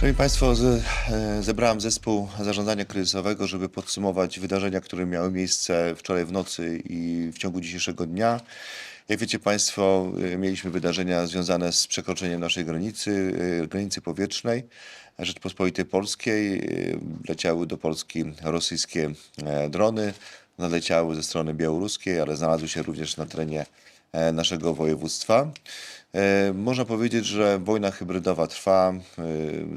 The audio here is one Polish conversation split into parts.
Szanowni Państwo, e, zebrałem zespół zarządzania kryzysowego, żeby podsumować wydarzenia, które miały miejsce wczoraj w nocy i w ciągu dzisiejszego dnia. Jak wiecie Państwo, e, mieliśmy wydarzenia związane z przekroczeniem naszej granicy, e, granicy powietrznej Rzeczpospolitej Polskiej. Leciały do Polski rosyjskie drony, nadleciały ze strony białoruskiej, ale znalazły się również na terenie naszego województwa. E, Można powiedzieć, że wojna hybrydowa trwa, e,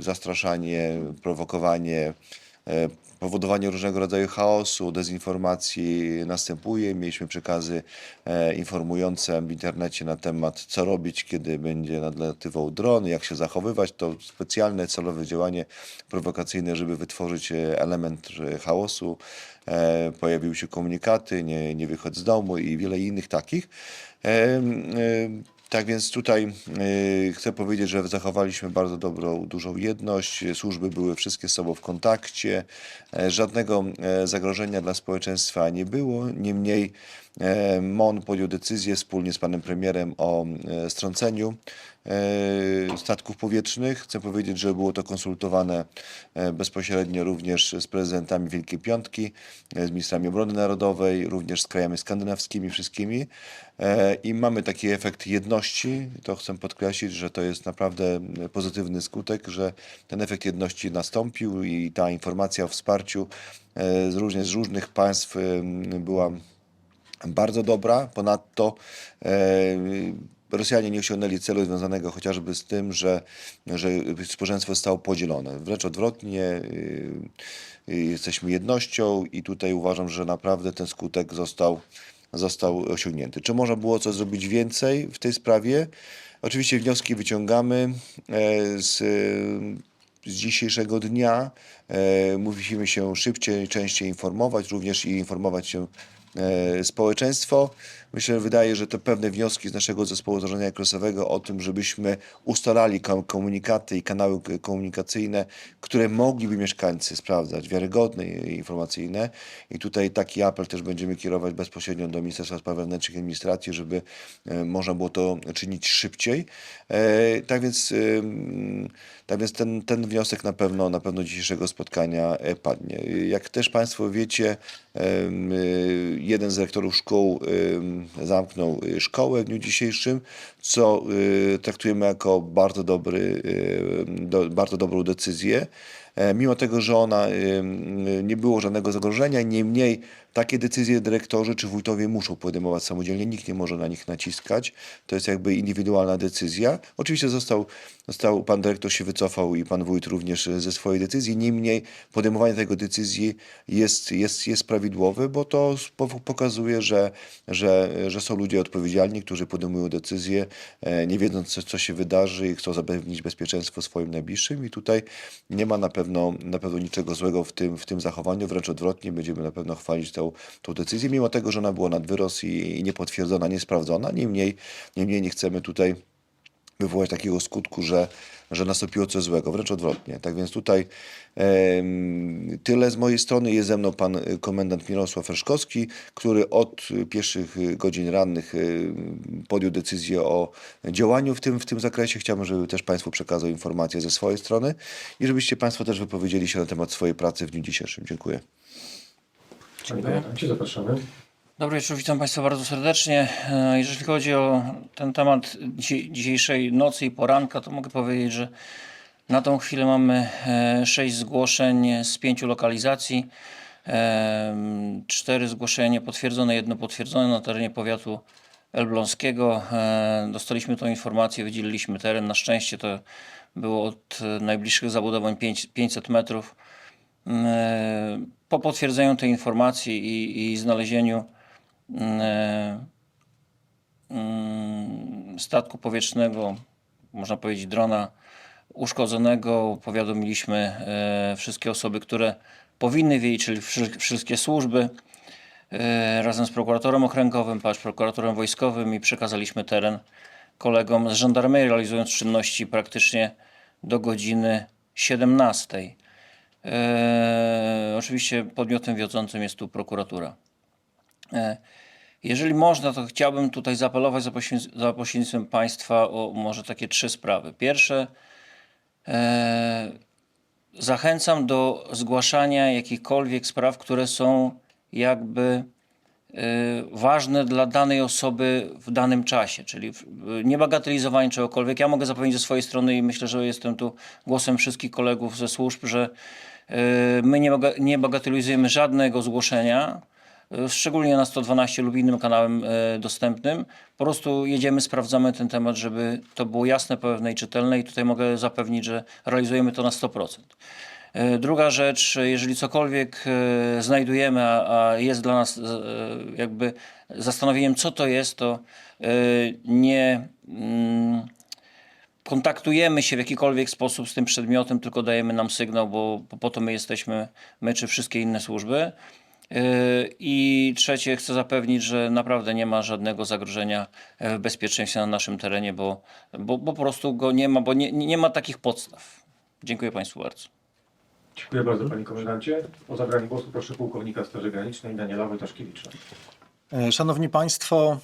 zastraszanie, prowokowanie, e, powodowanie różnego rodzaju chaosu, dezinformacji następuje. Mieliśmy przekazy e, informujące w internecie na temat, co robić, kiedy będzie nadlatywał dron, jak się zachowywać. To specjalne, celowe działanie prowokacyjne, żeby wytworzyć e, element e, chaosu. Pojawiły się komunikaty, nie, nie wychodź z domu i wiele innych takich. Tak więc tutaj y, chcę powiedzieć, że zachowaliśmy bardzo dobrą, dużą jedność. Służby były wszystkie z sobą w kontakcie. E, Żadnego e, zagrożenia dla społeczeństwa nie było. Niemniej e, MON podjął decyzję wspólnie z panem premierem o strąceniu statków powietrznych. Chcę powiedzieć, że było to konsultowane e, bezpośrednio również z prezydentami Wielkiej Piątki, e, z ministrami obrony narodowej, również z krajami skandynawskimi wszystkimi. E, I mamy taki efekt jedności. To chcę podkreślić, że to jest naprawdę pozytywny skutek, że ten efekt jedności nastąpił i ta informacja o wsparciu e, z różnych, z różnych państw była bardzo dobra. Ponadto e, Rosjanie nie osiągnęli celu związanego chociażby z tym, że, że społeczeństwo zostało podzielone. Wręcz odwrotnie, y, y, jesteśmy jednością i tutaj uważam, że naprawdę ten skutek został, został osiągnięty. Czy można było coś zrobić więcej w tej sprawie? Oczywiście wnioski wyciągamy e, z z dzisiejszego dnia. E, musimy się szybciej, częściej informować, również i informować się społeczeństwo. Myślę, wydaje, że to pewne wnioski z naszego zespołu zarządzania kryzysowego o tym, żebyśmy ustalali kom- komunikaty i kanały komunikacyjne, które mogliby mieszkańcy sprawdzać, wiarygodne i informacyjne. I tutaj taki apel też będziemy kierować bezpośrednio do Ministerstwa Spraw Wewnętrznych i Administracji, żeby e, można było to czynić szybciej. E, Tak więc, tak więc ten, ten wniosek na pewno, na pewno dzisiejszego spotkania e, padnie. Jak też Państwo wiecie, jeden z rektorów szkół zamknął y, szkołę w dniu dzisiejszym, co y, traktujemy jako bardzo, dobry, y, bardzo dobrą decyzję. E, Mimo tego, że ona ym, nie było żadnego zagrożenia, niemniej takie decyzje dyrektorzy czy wójtowie muszą podejmować samodzielnie, nikt nie może na nich naciskać. To jest jakby indywidualna decyzja. Oczywiście został, został pan dyrektor się wycofał i pan wójt również ze swojej decyzji. Niemniej podejmowanie tego decyzji jest, jest, jest prawidłowe, bo to po- pokazuje, że, że, że są ludzie odpowiedzialni, którzy podejmują decyzje, e, nie wiedząc, co, co się wydarzy i chcą zapewnić bezpieczeństwo swoim najbliższym. I tutaj nie ma na pewno, na pewno niczego złego w tym, w tym zachowaniu, wręcz odwrotnie, będziemy na pewno chwalić tą, tą decyzję, mimo tego, że ona była nad wyrost i, i niepotwierdzona, niesprawdzona. Niemniej, niemniej nie chcemy tutaj wywołać takiego skutku, że, że nastąpiło coś złego, wręcz odwrotnie. Tak więc tutaj em, tyle z mojej strony. Jest ze mną pan y, komendant Mirosław Reszkowski, który od pierwszych y, godzin rannych y, podjął decyzję o działaniu w tym, w tym zakresie. Chciałbym, żeby też Państwu przekazał informacje ze swojej strony i żebyście Państwo też wypowiedzieli się na temat swojej pracy w dniu dzisiejszym. Dziękuję. Dziękuję. Zapraszamy. Dobry wieczór, witam Państwa bardzo serdecznie. E, Jeżeli chodzi o ten temat dzi- dzisiejszej nocy i poranka, to mogę powiedzieć, że na tą chwilę mamy e, sześć zgłoszeń z pięciu lokalizacji. E, Cztery zgłoszenia potwierdzone, jedno potwierdzone na terenie powiatu elbląskiego. E, Dostaliśmy tą informację, wydzieliliśmy teren. Na szczęście to było od e, najbliższych zabudowań pięć- 500 metrów. E, Po potwierdzeniu tej informacji i, i znalezieniu e, statku powietrznego, można powiedzieć drona uszkodzonego, powiadomiliśmy e, wszystkie osoby, które powinny wiedzieć, czyli wszy- wszystkie służby e, razem z prokuratorem okręgowym, prokuratorem wojskowym i przekazaliśmy teren kolegom z żandarmerii, realizując czynności praktycznie do godziny 17. E, oczywiście podmiotem wiodącym jest tu prokuratura. E, jeżeli można, to chciałbym tutaj zaapelować za, poświęc- za pośrednictwem Państwa o może takie trzy sprawy. Pierwsze, e, zachęcam do zgłaszania jakichkolwiek spraw, które są jakby y, ważne dla danej osoby w danym czasie, czyli nie bagatelizowanie czegokolwiek. Ja mogę zapewnić ze swojej strony i myślę, że jestem tu głosem wszystkich kolegów ze służb, że y, my nie, baga- nie bagatelizujemy żadnego zgłoszenia, szczególnie na 112 lub innym kanałem y, dostępnym. Po prostu jedziemy, sprawdzamy ten temat, żeby to było jasne, pewne i czytelne i tutaj mogę zapewnić, że realizujemy to na 100%. E, Druga rzecz, jeżeli cokolwiek e, znajdujemy, a, jest dla nas e, jakby zastanowieniem, co to jest, to e, nie mm, kontaktujemy się w jakikolwiek sposób z tym przedmiotem, tylko dajemy nam sygnał, bo po to my jesteśmy, my czy wszystkie inne służby. E, I trzecie, chcę zapewnić, że naprawdę nie ma żadnego zagrożenia e, w bezpieczeństwie na naszym terenie, bo, bo, bo po prostu go nie ma, bo nie, nie ma takich podstaw. Dziękuję Państwu bardzo. Dziękuję bardzo Panie Komendancie. O zabranie głosu proszę pułkownika Straży Granicznej Daniela Wojtaszkiewicza. E, Szanowni Państwo,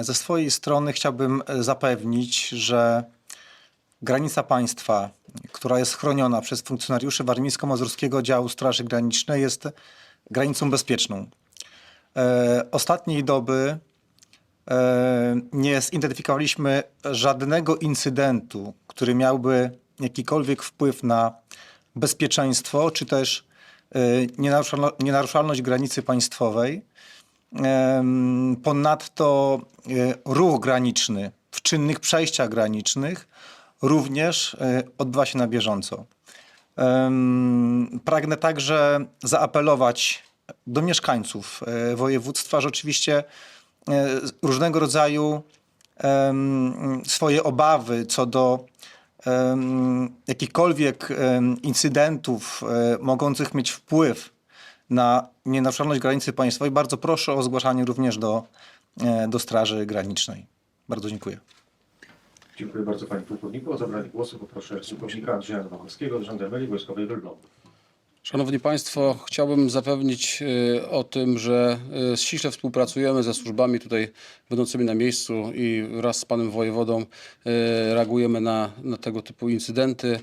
ze swojej strony chciałbym zapewnić, że granica państwa, która jest chroniona przez funkcjonariuszy Warmińsko-Mazurskiego Działu Straży Granicznej jest granicą bezpieczną. E, Ostatniej doby e, nie zidentyfikowaliśmy żadnego incydentu, który miałby jakikolwiek wpływ na bezpieczeństwo, czy też e, nienaruszalno- nienaruszalność granicy państwowej. Em, Ponadto e, ruch graniczny w czynnych przejściach granicznych również e, odbywa się na bieżąco. Pragnę także zaapelować do mieszkańców e, województwa, że oczywiście e, różnego rodzaju swoje obawy co do jakichkolwiek incydentów e, mogących mieć wpływ na nienaruszalność granicy państwowej, bardzo proszę o zgłaszanie również do, do Straży Granicznej. Bardzo dziękuję. Dziękuję bardzo Panie Pułkowniku. O zabranie głosu poproszę pułkownika Andrzeja Nowakowskiego z Żandarmerii Wojskowej w. Szanowni Państwo, chciałbym zapewnić y, o tym, że y, ściśle współpracujemy ze służbami tutaj będącymi na miejscu i wraz z panem wojewodą y, reagujemy na, na tego typu incydenty.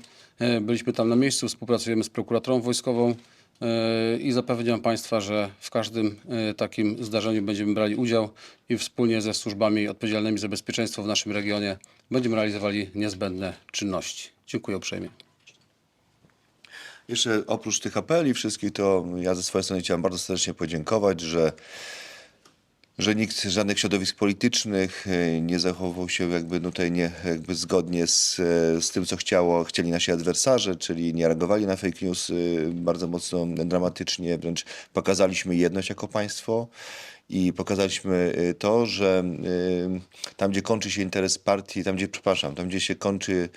Byliśmy tam na miejscu, współpracujemy z prokuraturą wojskową i zapewniam Państwa, że w każdym y, takim zdarzeniu będziemy brali udział i wspólnie ze służbami odpowiedzialnymi za bezpieczeństwo w naszym regionie będziemy realizowali niezbędne czynności. Dziękuję uprzejmie. Jeszcze oprócz tych apeli wszystkich, to ja ze swojej strony chciałem bardzo serdecznie podziękować, że, że nikt, żadnych środowisk politycznych e, nie zachował się jakby tutaj nie, jakby zgodnie z, e, z tym, co chciało, chcieli nasi adwersarze, czyli nie reagowali na fake news e, bardzo mocno dramatycznie, wręcz pokazaliśmy jedność jako państwo i pokazaliśmy y, to, że y, tam, gdzie kończy się interes partii, tam, gdzie, przepraszam, tam, gdzie się kończy,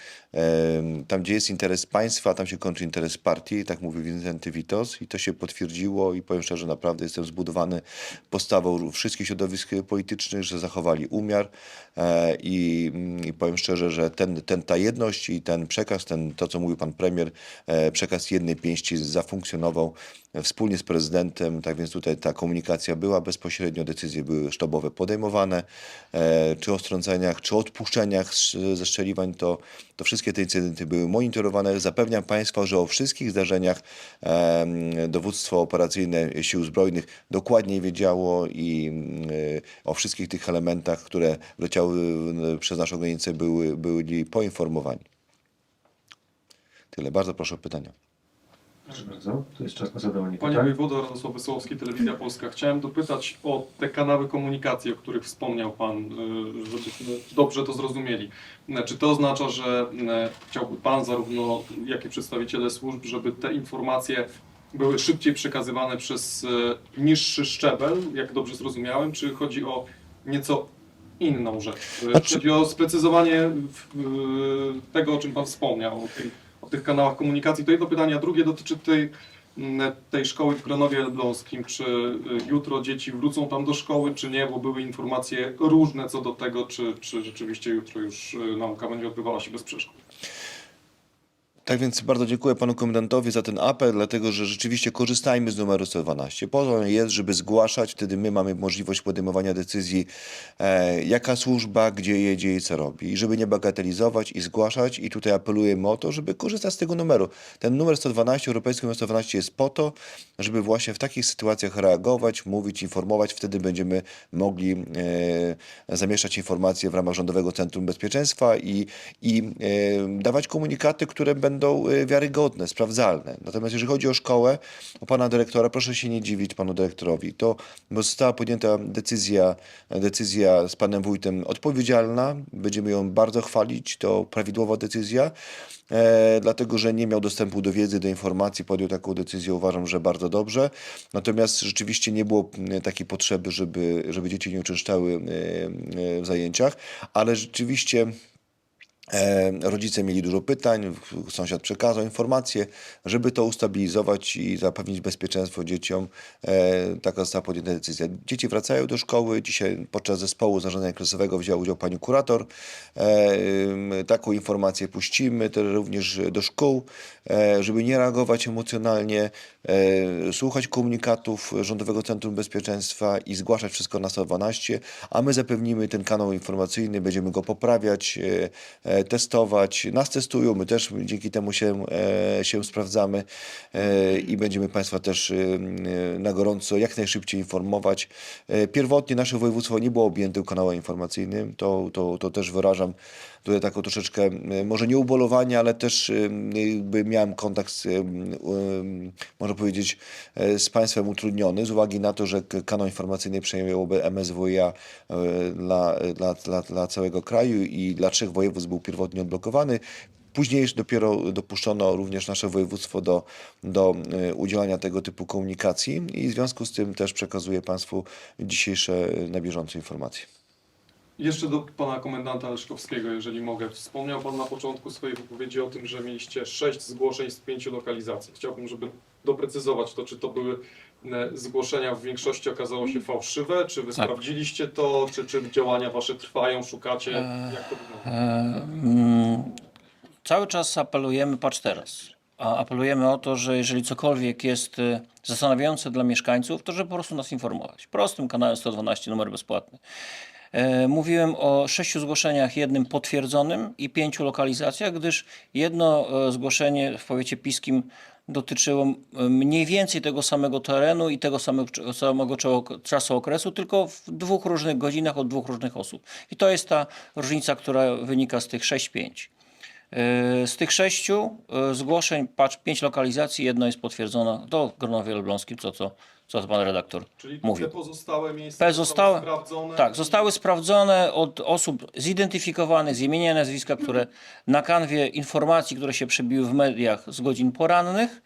tam, gdzie jest interes państwa, tam się kończy interes partii, tak mówił Wincenty Witos. I to się potwierdziło i powiem szczerze, naprawdę jestem zbudowany postawą wszystkich środowisk politycznych, że zachowali umiar. E, i, i powiem szczerze, że ten, ten, ta jedność i ten przekaz, ten, to co mówił pan premier, e, przekaz jednej pięści zafunkcjonował wspólnie z prezydentem, tak więc tutaj ta komunikacja była bezpośrednio, decyzje były sztabowe podejmowane, e, czy o strąceniach, czy odpuszczeniach z- ze strzeliwań, to, to wszystkie te incydenty były monitorowane. Zapewniam Państwa, że o wszystkich zdarzeniach dowództwo operacyjne Sił Zbrojnych dokładnie wiedziało i e, o wszystkich tych elementach, które leciały przez naszą granicę, były, byli poinformowani. Tyle. Bardzo proszę o pytania. Proszę bardzo. To jest czas na zadawanie Panie pytań. Wojwodo, Radosław Wesołowski, Telewizja Polska. Chciałem dopytać o te kanały komunikacji, o których wspomniał Pan, y, żebyśmy dobrze to zrozumieli. E, Czy to oznacza, że e, chciałby Pan, zarówno jak i przedstawiciele służb, żeby te informacje były szybciej przekazywane przez e, niższy szczebel, jak dobrze zrozumiałem, czy chodzi o nieco inną rzecz? E, Znaczy- Chodzi o sprecyzowanie tego, o czym Pan wspomniał, o, tym, o tych kanałach komunikacji. To jedno pytanie, a drugie dotyczy tej, mm, tej szkoły w Gronowie Elbląskim. Czy y, jutro dzieci wrócą tam do szkoły, czy nie? Bo były informacje różne co do tego, czy, czy rzeczywiście jutro już y, nauka będzie odbywała się bez przeszkód. Tak więc bardzo dziękuję panu komendantowi za ten apel, dlatego że rzeczywiście korzystajmy z numeru 112. Po to jest, żeby zgłaszać, wtedy my mamy możliwość podejmowania decyzji, e, jaka służba, gdzie jedzie i co robi. I żeby nie bagatelizować i zgłaszać i tutaj apelujemy o to, żeby korzystać z tego numeru. Ten numer 112, europejski numer 112 jest po to, żeby właśnie w takich sytuacjach reagować, mówić, informować. Wtedy będziemy mogli e, zamieszczać informacje w ramach Rządowego Centrum Bezpieczeństwa i, i e, dawać komunikaty, które będą e, wiarygodne, sprawdzalne. Natomiast jeżeli chodzi o szkołę, o pana dyrektora, proszę się nie dziwić panu dyrektorowi. To bo została podjęta decyzja, decyzja z panem wójtem odpowiedzialna. Będziemy ją bardzo chwalić. To prawidłowa decyzja. E, dlatego, że nie miał dostępu do wiedzy, do informacji, podjął taką decyzję, uważam, że bardzo dobrze. Natomiast rzeczywiście nie było m, takiej potrzeby, żeby, żeby dzieci nie uczęszczały e, e, w zajęciach, ale rzeczywiście E, Rodzice mieli dużo pytań, sąsiad przekazał informacje, żeby to ustabilizować i zapewnić bezpieczeństwo dzieciom. E, Taka została podjęta decyzja. Dzieci wracają do szkoły. Dzisiaj podczas zespołu zarządzania kryzysowego wzięła udział pani kurator. E, Taką informację puścimy również do szkół, e, żeby nie reagować emocjonalnie, e, słuchać komunikatów Rządowego Centrum Bezpieczeństwa i zgłaszać wszystko na 112, a my zapewnimy ten kanał informacyjny, będziemy go poprawiać, e, e, testować. Nas testują, my też dzięki temu się, e, się sprawdzamy e, i będziemy Państwa też e, e, na gorąco jak najszybciej informować. E, Pierwotnie nasze województwo nie było objęte kanałem informacyjnym, to, to, to też wyrażam tutaj taką troszeczkę, e, może nie ubolowanie, ale też e, miałem kontakt z, e, e, można powiedzieć, e, z państwem utrudniony z uwagi na to, że kanał informacyjny przejęłoby MSWiA e, dla, dla, dla, dla całego kraju i dla trzech województw był pierwotnie odblokowany. Później dopiero dopuszczono również nasze województwo do, do e, udzielania tego typu komunikacji i w związku z tym też przekazuję Państwu dzisiejsze e, na bieżąco informacje. Jeszcze do pana komendanta Leszkowskiego, jeżeli mogę. Wspomniał pan na początku swojej wypowiedzi o tym, że mieliście sześć zgłoszeń z pięciu lokalizacji. Chciałbym, żeby doprecyzować to, czy to były e, zgłoszenia w większości okazało się fałszywe, czy wy Tak. sprawdziliście to, czy, czy działania wasze trwają, szukacie, jak to wygląda? E, mm, Cały czas apelujemy, patrz teraz, apelujemy o to, że jeżeli cokolwiek jest e, zastanawiające dla mieszkańców, to żeby po prostu nas informować. Prostym kanałem 112, numer bezpłatny. E, Mówiłem o sześciu zgłoszeniach, jednym potwierdzonym i pięciu lokalizacjach, gdyż jedno e, zgłoszenie w powiecie piskim dotyczyło mniej więcej tego samego terenu i tego samego, samego czasu okresu, tylko w dwóch różnych godzinach od dwóch różnych osób. I to jest ta różnica, która wynika z tych 6-5. E, Z tych sześciu e, zgłoszeń, patrz, pięć lokalizacji, jedno jest potwierdzone, to Gronowie Elbląskim, co, co, co pan redaktor Czyli mówił. te pozostałe miejsca zostały sprawdzone? Tak, zostały sprawdzone od osób zidentyfikowanych z imienia i nazwiska, które na kanwie informacji, które się przebiły w mediach z godzin porannych,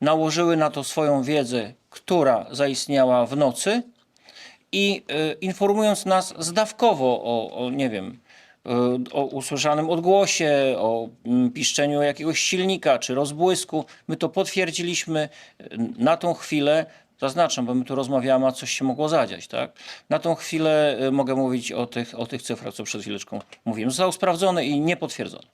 nałożyły na to swoją wiedzę, która zaistniała w nocy i y, informując nas zdawkowo o, o nie wiem, o usłyszanym odgłosie, o mm, piszczeniu jakiegoś silnika czy rozbłysku, my to potwierdziliśmy y, na tą chwilę. Zaznaczam, bo my tu rozmawiamy, a coś się mogło zadziać, tak? Na tą chwilę y, mogę mówić o tych, o tych cyfrach, co przed chwileczką mówiłem. Zostało sprawdzone i nie potwierdzone.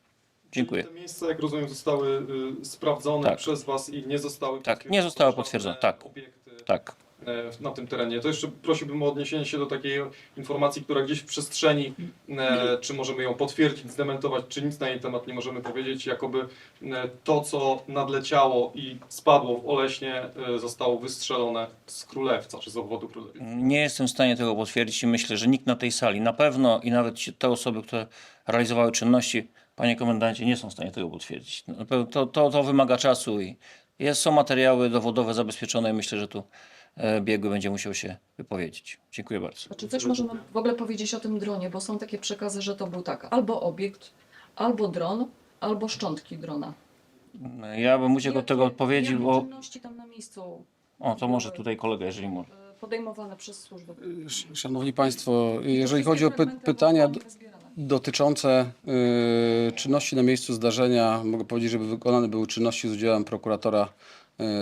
Dziękuję. Te miejsca, jak rozumiem, zostały y, sprawdzone Tak. przez Was i nie zostały Tak, nie zostały potwierdzone, tak. Obiekty Tak. E, na tym terenie. To jeszcze prosiłbym o odniesienie się do takiej informacji, która gdzieś w przestrzeni, e, czy możemy ją potwierdzić, zdementować, czy nic na jej temat nie możemy powiedzieć, jakoby e, to, co nadleciało i spadło w Oleśnie, zostało wystrzelone z Królewca, czy z obwodu Królewca. Nie jestem w stanie tego potwierdzić i myślę, że nikt na tej sali na pewno i nawet te osoby, które realizowały czynności, panie komendancie, nie są w stanie tego potwierdzić. To, to, to wymaga czasu i jest, są materiały dowodowe zabezpieczone i myślę, że tu biegły będzie musiał się wypowiedzieć. Dziękuję bardzo. A czy coś możemy w ogóle powiedzieć o tym dronie, bo są takie przekazy, że to był tak, albo obiekt, albo dron, albo szczątki drona. Ja bym uciekł od tego odpowiedzi, jakie bo... czynności tam na miejscu O, to może tutaj kolega, jeżeli może. e, podejmowane przez służby? Sz- Szanowni Państwo, jeżeli chodzi o py pytania dotyczące y, czynności na miejscu zdarzenia, mogę powiedzieć, żeby wykonane były czynności z udziałem prokuratora e,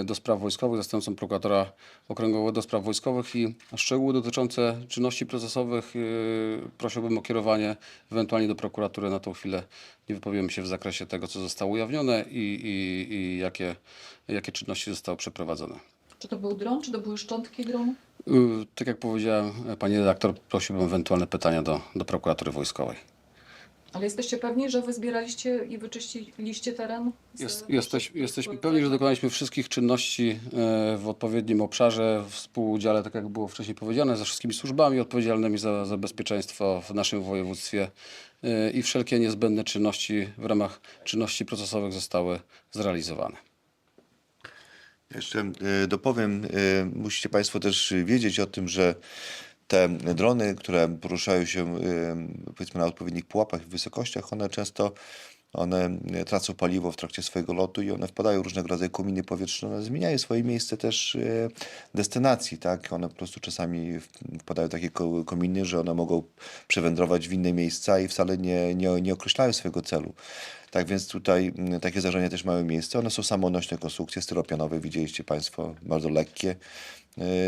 do spraw wojskowych, zastępcą prokuratora okręgowego do spraw wojskowych i szczegóły dotyczące czynności procesowych e, prosiłbym o kierowanie ewentualnie do prokuratury. Na tą chwilę nie wypowiemy się w zakresie tego, co zostało ujawnione i, i, i jakie, jakie czynności zostały przeprowadzone. Czy to był dron, czy to były szczątki dronu? Y, Tak jak powiedziałem, e, pani redaktor, prosiłbym o ewentualne pytania do, do prokuratury wojskowej. Ale jesteście pewni, że wy zbieraliście i wyczyściliście teren? z- Jest, jesteś, jesteśmy pewni, że dokonaliśmy wszystkich czynności e, w odpowiednim obszarze, w współudziale, tak jak było wcześniej powiedziane, ze wszystkimi służbami odpowiedzialnymi za, za bezpieczeństwo w naszym województwie e, i wszelkie niezbędne czynności w ramach czynności procesowych zostały zrealizowane. Jeszcze e, dopowiem, musicie Państwo też wiedzieć o tym, że te drony, które poruszają się powiedzmy na odpowiednich pułapach i wysokościach, one często one tracą paliwo w trakcie swojego lotu i one wpadają w różnego rodzaju kominy powietrzne, one zmieniają swoje miejsce też e, destynacji, tak? One po prostu czasami wpadają w takie ko- kominy, że one mogą przewędrować w inne miejsca i wcale nie, nie, nie określają swojego celu. Tak więc tutaj mm, takie zdarzenia też mają miejsce. One są samonośne konstrukcje styropianowe, widzieliście Państwo, bardzo lekkie y,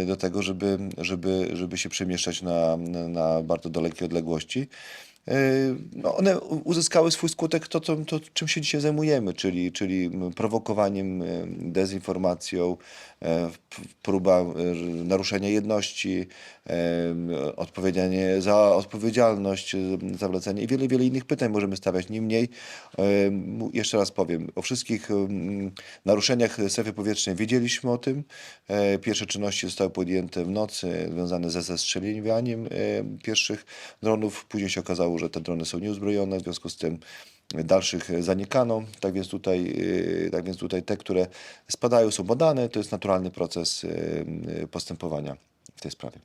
do tego, żeby, żeby, żeby się przemieszczać na, na bardzo dalekie odległości. Y, No one uzyskały swój skutek to, to, to, czym się dzisiaj zajmujemy, czyli, czyli prowokowaniem, y, dezinformacją, próba y, naruszenia jedności, e, odpowiedzianie za odpowiedzialność, y, za wlecenie i wiele, wiele innych pytań możemy stawiać. Niemniej, e, jeszcze raz powiem, o wszystkich naruszeniach strefy powietrznej wiedzieliśmy o tym. E, Pierwsze czynności zostały podjęte w nocy, związane ze zestrzeliwaniem e, pierwszych dronów. Później się okazało, że te drony są nieuzbrojone, w związku z tym dalszych zanikano. Tak więc tutaj, e, tak więc tutaj te, które spadają, są badane. To jest naturalny proces e, e, postępowania w tej sprawie.